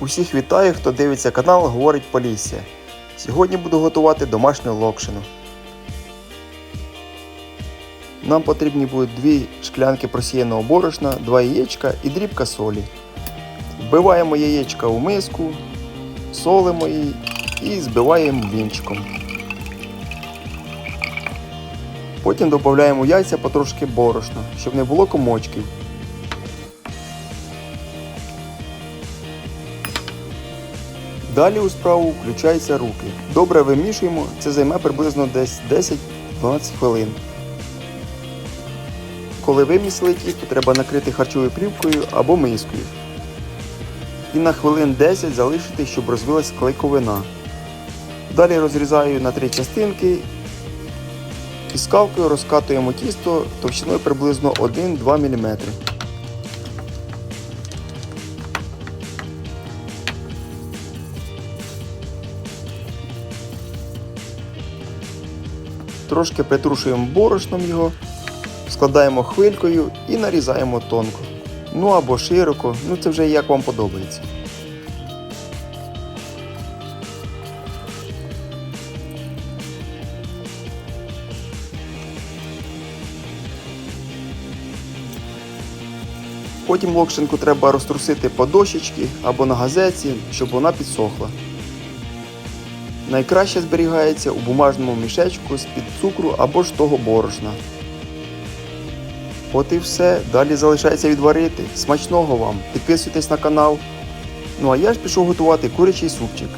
Усіх вітаю, хто дивиться канал Говорить Полісся. Сьогодні буду готувати домашню локшину. Нам потрібні будуть дві шклянки просіяного борошна, два яєчка і дрібка солі. Вбиваємо яєчка у миску, солимо її і збиваємо вінчиком. Потім додаємо яйця потрошки борошна, щоб не було комочків. Далі у справу включаються руки. Добре вимішуємо, це займе приблизно десь 10-12 хвилин. Коли вимісили тісто, треба накрити харчовою плівкою або мискою. І на хвилин 10 залишити, щоб розвилась клейковина. Далі розрізаю на три частинки і скалкою розкатуємо тісто товщиною приблизно 1-2 мм. Трошки притрушуємо борошном його, складаємо хвилькою і нарізаємо тонко. Ну або широко, ну це вже як вам подобається. Потім локшинку треба розтрусити по дощечці або на газеті, щоб вона підсохла. Найкраще зберігається у бумажному мішечку з-під цукру або ж того борошна. От і все. Далі залишається відварити. Смачного вам! Підписуйтесь на канал. Ну а я ж пішов готувати курячий супчик.